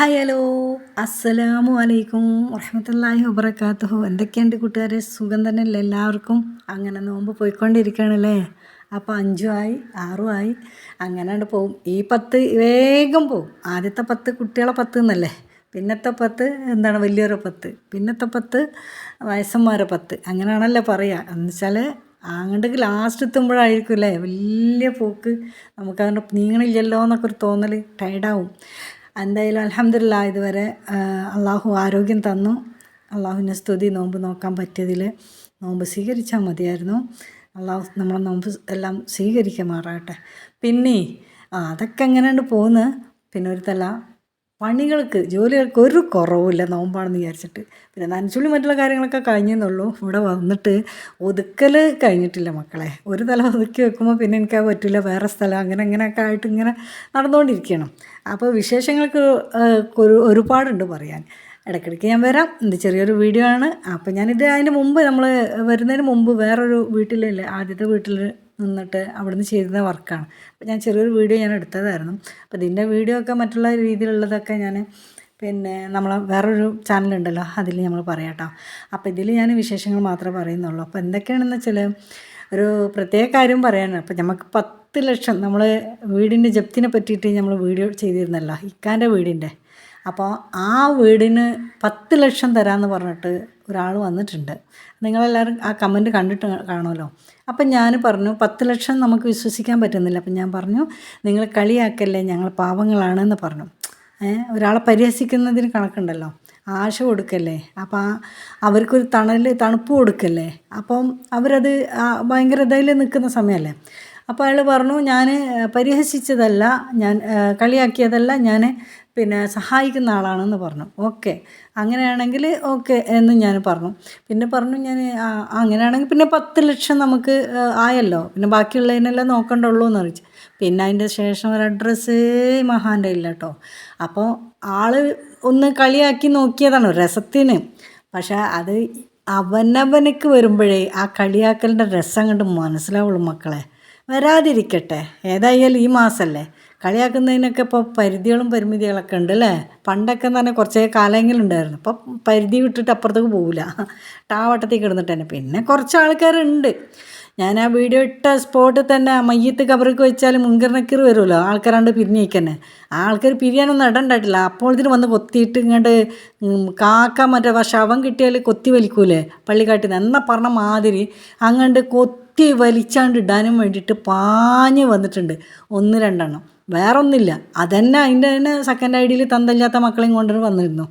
Hi hello. അസ്സലാമു അലൈക്കും വറഹമത്തല്ലാഹി വബർക്കാത്തുഹു എന്തൊക്കെയുണ്ട് കൂട്ടുകാരെ? സുഖം തന്നെയല്ലേ എല്ലാവർക്കും? അങ്ങനെ നോമ്പ് പോയിക്കൊണ്ടിരിക്കുകയാണല്ലേ? അപ്പോൾ അഞ്ചുമായി ആയി അങ്ങനെയാണ് പോവും. ഈ പത്ത് വേഗം പോവും. ആദ്യത്തെ പത്ത് കുട്ടികളെ പത്ത് എന്നല്ലേ? പിന്നത്തെ പത്ത് എന്താണ്? വലിയൊരു പത്ത്. പിന്നത്തെ പത്ത് വയസ്സന്മാരെ പത്ത്. അങ്ങനെയാണല്ലോ പറയുക. എന്ന് വെച്ചാൽ അങ്ങോട്ടേക്ക് ലാസ്റ്റ് എത്തുമ്പോഴായിരിക്കും അല്ലേ? വലിയ പോക്ക്. നമുക്കതുകൊണ്ട് നീങ്ങണില്ലല്ലോ എന്നൊക്കെ ഒരു തോന്നൽ ടയർഡാവും എന്തായാലും അലഹമില്ല ഇതുവരെ അള്ളാഹു ആരോഗ്യം തന്നു. അള്ളാഹുവിനെ സ്തുതി നോമ്പ് നോക്കാൻ പറ്റിയതിൽ നോമ്പ് സ്വീകരിച്ചാൽ മതിയായിരുന്നു. അള്ളാഹു നമ്മളെ നോമ്പ് എല്ലാം സ്വീകരിക്കാൻ മാറാട്ടെ പിന്നെ അതൊക്കെ എങ്ങനെയുണ്ട് പോകുന്നത് പിന്നെ ഒരു തല പണികൾക്ക് ജോലികൾക്ക് ഒരു കുറവുമില്ല നോമ്പാണെന്ന് വിചാരിച്ചിട്ട്. പിന്നെ നനച്ചുള്ളി മറ്റുള്ള കാര്യങ്ങളൊക്കെ കഴിഞ്ഞെന്നുള്ളൂ. ഇവിടെ വന്നിട്ട് ഒതുക്കൽ കഴിഞ്ഞിട്ടില്ല മക്കളെ. ഒരു തല ഒതുക്കി വെക്കുമ്പോൾ പിന്നെ എനിക്ക് പറ്റില്ല വേറെ സ്ഥലം അങ്ങനെ അങ്ങനെയൊക്കെ ആയിട്ട് ഇങ്ങനെ നടന്നുകൊണ്ടിരിക്കണം. അപ്പോൾ വിശേഷങ്ങൾക്ക് ഒരു ഒരുപാടുണ്ട് പറയാൻ. ഇടയ്ക്കിടയ്ക്ക് ഞാൻ വരാം. ഇത് ചെറിയൊരു വീഡിയോ ആണ്. അപ്പോൾ ഞാനിത് അതിന് മുമ്പ് നമ്മൾ വരുന്നതിന് മുമ്പ് വേറൊരു വീട്ടിലല്ലേ ആദ്യത്തെ വീട്ടിൽ നിന്നിട്ട് അവിടുന്ന് ചെയ്തിരുന്ന വർക്കാണ്. അപ്പോൾ ഞാൻ ചെറിയൊരു വീഡിയോ ഞാൻ എടുത്തതായിരുന്നു. അപ്പോൾ ഇതിന്റെ വീഡിയോ ഒക്കെ മറ്റുള്ള രീതിയിലുള്ളതൊക്കെ ഞാൻ പിന്നെ നമ്മൾ വേറൊരു ചാനലുണ്ടല്ലോ അതിൽ നമ്മൾ പറയാട്ടോ അപ്പോൾ ഇതിൽ ഞാൻ വിശേഷങ്ങൾ മാത്രമേ പറയുന്നുള്ളൂ. അപ്പോൾ എന്തൊക്കെയാണെന്ന് വെച്ചാൽ ഒരു പ്രത്യേക കാര്യം പറയാനാണ്. അപ്പോൾ നമുക്ക് പത്ത് ലക്ഷം നമ്മൾ വീടിന്റെ ജപ്തിനെ പറ്റിയിട്ട് നമ്മൾ വീഡിയോ ചെയ്തിരുന്നല്ലോ ഇക്കാന്റെ വീടിന്റെ അപ്പോൾ ആ വീടിന് പത്ത് ലക്ഷം തരാമെന്ന് പറഞ്ഞിട്ട് ഒരാൾ വന്നിട്ടുണ്ട്. നിങ്ങളെല്ലാവരും ആ കമന്റ് കണ്ടിട്ട് കാണുമല്ലോ. അപ്പം ഞാൻ പറഞ്ഞു പത്ത് ലക്ഷം നമുക്ക് വിശ്വസിക്കാൻ പറ്റുന്നില്ല. അപ്പം ഞാൻ പറഞ്ഞു നിങ്ങൾ കളിയാക്കല്ലേ ഞങ്ങൾ പാവങ്ങളാണെന്ന് പറഞ്ഞു. ഒരാളെ പരിഹസിക്കുന്നതിന് കണക്കുണ്ടല്ലോ. ആശ കൊടുക്കല്ലേ. അപ്പം അവർക്കൊരു തണൽ തണുപ്പ് കൊടുക്കല്ലേ. അപ്പം അവരത് ഭയങ്കര ഇതായിൽ നിൽക്കുന്ന സമയമല്ലേ. അപ്പോൾ അയാൾ പറഞ്ഞു ഞാൻ പരിഹസിച്ചതല്ല ഞാൻ കളിയാക്കിയതല്ല ഞാൻ പിന്നെ സഹായിക്കുന്ന ആളാണെന്ന് പറഞ്ഞു. ഓക്കെ. അങ്ങനെയാണെങ്കിൽ ഓക്കെ എന്ന് ഞാൻ പറഞ്ഞു. പിന്നെ പറഞ്ഞു ഞാൻ അങ്ങനെയാണെങ്കിൽ പിന്നെ പത്ത് ലക്ഷം നമുക്ക് ആയല്ലോ. പിന്നെ ബാക്കിയുള്ളതിനെല്ലാം നോക്കണ്ടുള്ളൂ എന്ന് അറിയിച്ചു. പിന്നെ അതിന്റെ ശേഷം ഒരു അഡ്രസ്സ് മഹാന്റെ ഇല്ല കേട്ടോ. അപ്പോൾ ആൾ ഒന്ന് കളിയാക്കി നോക്കിയതാണ് രസത്തിന്. പക്ഷേ അത് അവനവനക്ക് വരുമ്പോഴേ ആ കളിയാക്കലിന്റെ രസം കണ്ട് മനസ്സിലാവുള്ളൂ മക്കളെ. വരാതിരിക്കട്ടെ. ഏതായാലും ഈ മാസമല്ലേ കളിയാക്കുന്നതിനൊക്കെ ഇപ്പോൾ പരിധികളും പരിമിതികളൊക്കെ ഉണ്ട് അല്ലേ പണ്ടൊക്കെ എന്ന് പറഞ്ഞാൽ കുറച്ചേ കാലമെങ്കിലും ഉണ്ടായിരുന്നു. അപ്പോൾ പരിധി വിട്ടിട്ട് അപ്പുറത്തേക്ക് പോകില്ല ടാവട്ടത്തിൽ കിടന്നിട്ട് തന്നെ. പിന്നെ കുറച്ച് ആൾക്കാരുണ്ട്. ഞാൻ ആ വീഡിയോ ഇട്ട സ്പോട്ടിൽ തന്നെ മയ്യത്ത് കബറൊക്കെ വെച്ചാൽ മുൻകരണക്കീർ വരുമല്ലോ. ആൾക്കാരാണ്ട് പിരിഞ്ഞേക്കന്നെ ആ ആൾക്കാർ പിരിയാനൊന്നും ഇടണ്ടായിട്ടില്ല അപ്പോൾ ഇതിന് വന്ന് കൊത്തിയിട്ട് ഇങ്ങോട്ട് കാക്ക മറ്റേ ശവം കിട്ടിയാൽ കൊത്തി വലിക്കൂലേ? പള്ളിക്കാട്ടിൽ നിന്ന് എന്നാൽ പറഞ്ഞ മാതിരി അങ്ങോട്ട് കൊത്തി വലിച്ചാണ്ട് ഇടാനും വേണ്ടിയിട്ട് പാഞ്ഞ് വന്നിട്ടുണ്ട്. ഒന്ന് രണ്ടെണ്ണം. വേറൊന്നുമില്ല അതന്നെ അതിന്റെ തന്നെ സെക്കൻഡ് ഐഡിയിൽ തന്തല്ലാത്ത മക്കളെയും കൊണ്ടുവന്ന് വന്നിരുന്നു.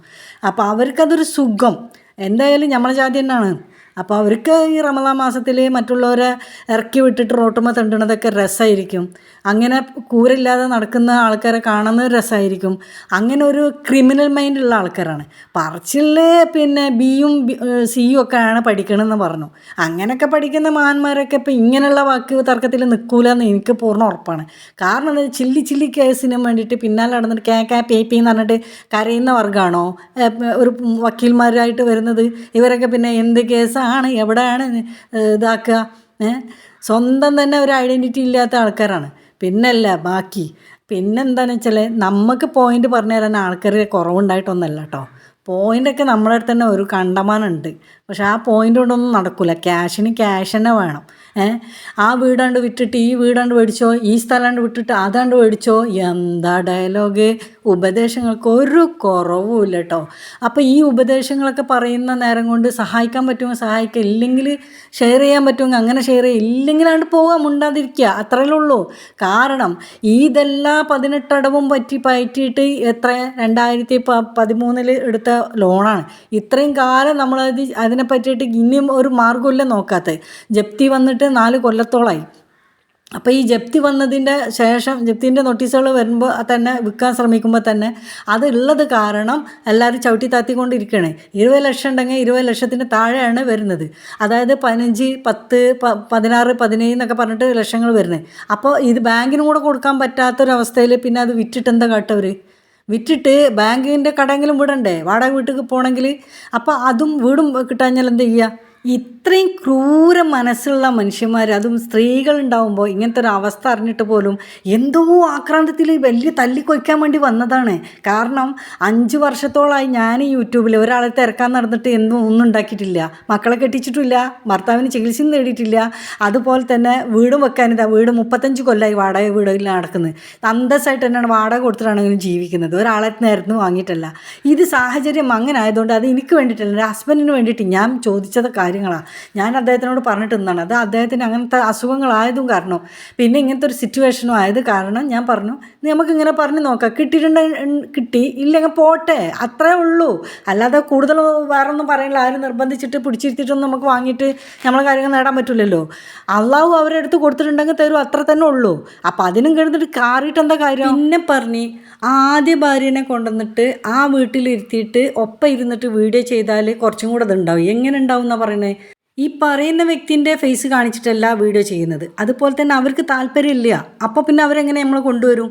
അപ്പോൾ അവർക്കതൊരു സുഖം. എന്തായാലും നമ്മളെ ജാതി തന്നെയാണ്. അപ്പോൾ അവർക്ക് ഈ റമദാൻ മാസത്തിൽ മറ്റുള്ളവരെ ഇറക്കി വിട്ടിട്ട് റോട്ടുമ്മ തണ്ടണതൊക്കെ രസമായിരിക്കും അങ്ങനെ കൂരില്ലാതെ നടക്കുന്ന ആൾക്കാരെ കാണുന്നത് രസമായിരിക്കും അങ്ങനെ ഒരു ക്രിമിനൽ മൈൻഡുള്ള ആൾക്കാരാണ്. പറച്ചിൽ പിന്നെ ബിയും സിയും ഒക്കെ ആണ് പഠിക്കണമെന്ന് പറഞ്ഞു. അങ്ങനെയൊക്കെ പഠിക്കുന്ന മഹാന്മാരൊക്കെ ഇപ്പം ഇങ്ങനെയുള്ള വാക്ക് തർക്കത്തിൽ നിൽക്കൂലെന്ന് എനിക്ക് പൂർണ ഉറപ്പാണ്. കാരണം എന്താ ചില്ലി ചില്ലി കേസിന് വേണ്ടിയിട്ട് പിന്നാലെ നടന്നിട്ട് കേ കേ പേ പി എന്ന് പറഞ്ഞിട്ട് കരയുന്ന വർഗമാണോ ഒരു വക്കീൽമാരായിട്ട് വരുന്നത് ഇവരൊക്കെ പിന്നെ എന്ത് കേസാണ് ആണ് എവിടെയാണ് ഇതാക്കുക? സ്വന്തം തന്നെ ഒരു ഐഡന്റിറ്റി ഇല്ലാത്ത ആൾക്കാരാണ്. പിന്നല്ല ബാക്കി. പിന്നെന്താണെന്ന് വെച്ചാൽ നമുക്ക് പോയിന്റ് പറഞ്ഞു തരാൻ ആൾക്കാർ കുറവുണ്ടായിട്ടൊന്നല്ല കേട്ടോ പോയിന്റൊക്കെ നമ്മളെ അടുത്ത് തന്നെ ഒരു കണ്ടമാനുണ്ട് പക്ഷെ ആ പോയിന്റ് കൊണ്ടൊന്നും നടക്കില്ല ക്യാഷിന് ക്യാഷ് തന്നെ വേണം. ആ വീടാണ്ട് വിട്ടിട്ട് ഈ വീടാണ്ട് മേടിച്ചോ ഈ സ്ഥലമാണ്ട് വിട്ടിട്ട് അതാണ്ട് മേടിച്ചോ എന്താ ഡയലോഗ് ഉപദേശങ്ങൾക്ക് ഒരു കുറവും ഇല്ല കേട്ടോ അപ്പോൾ ഈ ഉപദേശങ്ങളൊക്കെ പറയുന്ന നേരം കൊണ്ട് സഹായിക്കാൻ പറ്റുമോ? സഹായിക്കുക ഇല്ലെങ്കിൽ ഷെയർ ചെയ്യാൻ പറ്റുമെങ്കിൽ അങ്ങനെ ഷെയർ ചെയ്യുക ഇല്ലെങ്കിലാണ്ട് പോകാൻ മുണ്ടാതിരിക്കുക അത്രയേ ഉള്ളൂ. കാരണം ഇതെല്ലാം പതിനെട്ടടവും പറ്റി പയറ്റിയിട്ട് എത്ര? രണ്ടായിരത്തി പ പതിമൂന്നിൽ എടുത്ത ലോണാണ് ഇത്രയും കാലം നമ്മളത് അതിനെ പറ്റിയിട്ട് ഇനിയും ഒരു മാർഗമില്ല നോക്കാത്തത്. ജപ്തി വന്നിട്ട് നാല് കൊല്ലത്തോളമായി അപ്പോൾ ഈ ജപ്തി വന്നതിന്റെ ശേഷം ജപ്തിന്റെ നോട്ടീസുകൾ വരുമ്പോൾ തന്നെ വിൽക്കാൻ ശ്രമിക്കുമ്പോൾ തന്നെ അതുള്ളത് കാരണം എല്ലാവരും ചവിട്ടി താത്തിക്കൊണ്ടിരിക്കണേ. ഇരുപത് ലക്ഷം ഉണ്ടെങ്കിൽ ഇരുപത് ലക്ഷത്തിന് താഴെയാണ് വരുന്നത്. അതായത് പതിനഞ്ച് പത്ത് പതിനാറ് പതിനേഴ് എന്നൊക്കെ പറഞ്ഞിട്ട് ലക്ഷങ്ങൾ വരുന്നത്. അപ്പോൾ ഇത് ബാങ്കിനും കൂടെ കൊടുക്കാൻ പറ്റാത്തൊരവസ്ഥയിൽ പിന്നെ അത് വിറ്റിട്ട് എന്താ കാട്ടവർ വിറ്റിട്ട് ബാങ്കിന്റെ കടയെങ്കിലും വിടണ്ടേ? വാടക വീട്ടിൽ പോകണമെങ്കിൽ അപ്പോൾ അതും വീടും കിട്ടാഞ്ഞാൽ എന്ത് ചെയ്യുക ഇത്രയും ക്രൂര മനസ്സുള്ള മനുഷ്യന്മാർ അതും സ്ത്രീകൾ ഉണ്ടാവുമ്പോൾ ഇങ്ങനത്തെ ഒരു അവസ്ഥ അറിഞ്ഞിട്ട് പോലും എന്തോ ആക്രാന്തത്തിൽ വലിയ തല്ലിക്കൊയ്ക്കാൻ വേണ്ടി വന്നതാണ്. കാരണം അഞ്ച് വർഷത്തോളമായി ഞാൻ യൂട്യൂബിൽ ഒരാളെ തിരക്കാൻ നടന്നിട്ട് എന്തും ഒന്നും ഉണ്ടാക്കിയിട്ടില്ല. മക്കളെ കെട്ടിച്ചിട്ടില്ല ഭർത്താവിന് ചികിത്സയും നേടിയിട്ടില്ല. അതുപോലെ തന്നെ വീടും വെക്കാനിതാ വീട് മുപ്പത്തഞ്ച് കൊല്ലമായി വാടക വീടിൽ നടക്കുന്നത്. അന്തസ്സായിട്ട് തന്നെയാണ് വാടക കൊടുത്തിട്ടാണെങ്കിലും ജീവിക്കുന്നത്. ഒരാളെ നേരത്തിന് വാങ്ങിയിട്ടല്ല. ഇത് സാഹചര്യം അങ്ങനെ ആയതുകൊണ്ട് അത് എനിക്ക് വേണ്ടിയിട്ടല്ല എന്റെ ഹസ്ബൻഡിന് വേണ്ടിയിട്ട് ഞാൻ ചോദിച്ചത് കാര്യങ്ങളാണ് ഞാൻ അദ്ദേഹത്തിനോട് പറഞ്ഞിട്ട് നിന്നാണ്. അത് അദ്ദേഹത്തിന് അങ്ങനത്തെ അസുഖങ്ങളായതും കാരണം. പിന്നെ ഇങ്ങനത്തെ ഒരു സിറ്റുവേഷനും ആയത് കാരണം ഞാൻ പറഞ്ഞു "നീ നമുക്ക് ഇങ്ങനെ പറഞ്ഞ് നോക്കാം. കിട്ടിയിട്ടുണ്ട് കിട്ടി. ഇല്ലെങ്കിൽ പോട്ടെ. അത്രേ ഉള്ളൂ. അല്ലാതെ കൂടുതൽ വേറെ ഒന്നും പറയില്ല. ആരും നിർബന്ധിച്ചിട്ട് പിടിച്ചിരുത്തിയിട്ടൊന്നും നമുക്ക് വാങ്ങിയിട്ട് നമ്മളെ കാര്യങ്ങൾ നേടാൻ പറ്റില്ലല്ലോ. അള്ളാഹു അവരെടുത്ത് കൊടുത്തിട്ടുണ്ടെങ്കിൽ തരും. അത്ര തന്നെ ഉള്ളൂ. അപ്പം അതിനും കിടന്നിട്ട് കാറിയിട്ട് എന്താ കാര്യം? പിന്നെ പറഞ്ഞ് ആദ്യ ഭാര്യനെ കൊണ്ടുവന്നിട്ട് ആ വീട്ടിലിരുത്തിയിട്ട് ഒപ്പം ഇരുന്നിട്ട് വീഡിയോ ചെയ്താൽ കുറച്ചും കൂടെ അതുണ്ടാവും എങ്ങനെ ഉണ്ടാവും എന്നാ പറയണേ ഈ പറയുന്ന വ്യക്തിന്റെ ഫേസ് കാണിച്ചിട്ടല്ല വീഡിയോ ചെയ്യുന്നത്. അതുപോലെ തന്നെ അവർക്ക് താല്പര്യമില്ല. അപ്പോൾ പിന്നെ അവരെങ്ങനെ നമ്മൾ കൊണ്ടുവരും?